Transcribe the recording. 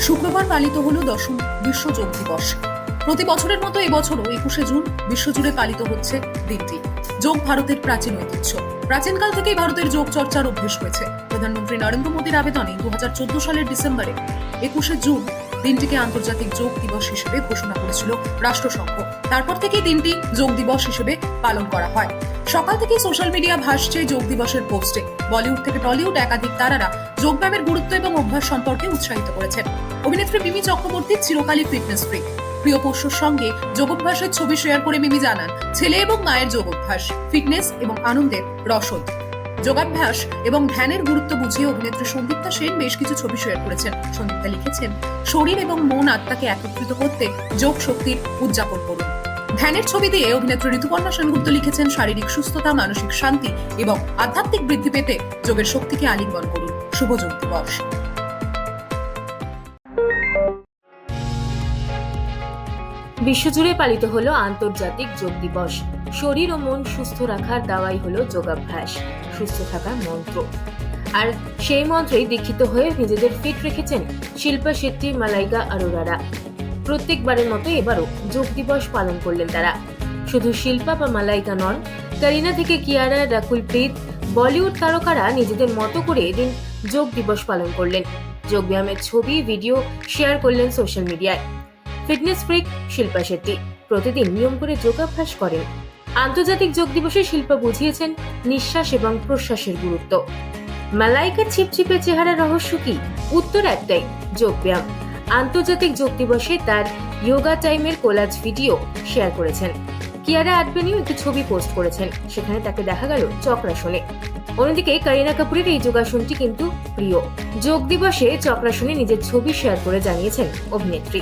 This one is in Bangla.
শুক্রবার পালিত হলো দশম বিশ্ব যোগ দিবস। প্রতি বছরের মতো এবছরও একুশে জুন বিশ্বজুড়ে পালিত হচ্ছে দিনটি। যোগ ভারতের প্রাচীন ঐতিহ্য। প্রাচীনকাল থেকেই ভারতের যোগ চর্চার অভ্যেস হয়েছে। প্রধানমন্ত্রী নরেন্দ্র মোদীর আবেদনে দু চোদ্দ সালের ডিসেম্বরে একুশে জুন দিনটিকে আন্তর্জাতিক যোগ দিবস হিসেবে ঘোষণা করেছিল রাষ্ট্রসংঘ। তারপর থেকেই দিনটি যোগ দিবস হিসেবে পালন করা হয়। সকাল থেকেই সোশ্যাল মিডিয়া ভাসছে যোগ দিবসের পোস্টে বলিউড থেকে টলিউড একাধিক তারারা যোগব্যায়ামের গুরুত্ব এবং অভ্যাস সম্পর্কে উৎসাহিত করেছেন। অভিনেত্রী মিমি চক্রবর্তী চিরকালই ফিটনেস ফ্রি প্রিয় পোষ্যর সঙ্গে যোগাভ্যাসের ছবি শেয়ার করে মিমি জানান, ছেলে এবং মায়ের যোগাভ্যাস ফিটনেস এবং আনন্দের রসদ। যোগাভ্যাস এবং ধ্যানের গুরুত্ব বুঝিয়ে অভিনেত্রী সন্দীপ্তা সেন বেশ কিছু ছবি শেয়ার করেছেন। সন্দীপ্তা লিখেছেন, শরীর এবং মন আত্মাকে একত্রিত করতে যোগ শক্তির উদযাপন করুন। ধ্যানের ছবি দিয়ে অভিনেত্রী ঋতুপর্ণা সেনগুপ্ত লিখেছেন শারীরিক সুস্থতা, মানসিক শান্তি এবং আধ্যাত্মিক বৃদ্ধি পেতে যোগের শক্তিকে আলিঙ্গন করুন। শুভ যোগ দিবস। বিশ্বজুড়ে পালিত হলো আন্তর্জাতিক যোগ দিবস। শরীর ও মন সুস্থ রাখার দাওয়াই হলো যোগাভ্যাস, সুস্থ থাকার মন্ত্র। আর সেই মন্ত্রেই দীক্ষিত হয়ে নিজেদের ফিট রেখেছেন শিল্পা শেট্টি, মালাইকা আরোরারা। প্রত্যেকবারের মতো এবারও যোগ দিবস পালন করলেন তারা। শুধু শিল্পা বা মালাইকা নন, কারিনা থেকে কিয়ারা, রাকুল প্রীত, বলিউড তারকারা নিজেদের মতো করে এদিন যোগ দিবস পালন করলেন। যোগব্যায়ামের ছবি, ভিডিও শেয়ার করলেন সোশ্যাল মিডিয়ায়। ফিটনেস ফ্রিক শিল্পা শেট্টি প্রতিদিন নিয়ম করে যোগাভ্যাস করেন। আন্তর্জাতিক যোগ দিবসে শিল্পা বুঝিয়েছেন নিঃশ্বাস এবং প্রশ্বাসের গুরুত্ব। মালাইকার ছিপছিপে চেহারার রহস্য কি? উত্তর একটাই, যোগব্যায়াম। আন্তর্জাতিক যোগ দিবসে তার যোগা টাইমের কোলাজ ভিডিও শেয়ার করেছেন। কিয়ারা আডবেনিও একটি ছবি পোস্ট করেছেন। সেখানে তাকে দেখা গেল চক্রাসনে অন্যদিকে করিনা কাপুরের এই যোগাসনটি কিন্তু প্রিয়। যোগ দিবসে চক্রাসনে নিজের ছবি শেয়ার করে জানিয়েছেন অভিনেত্রী।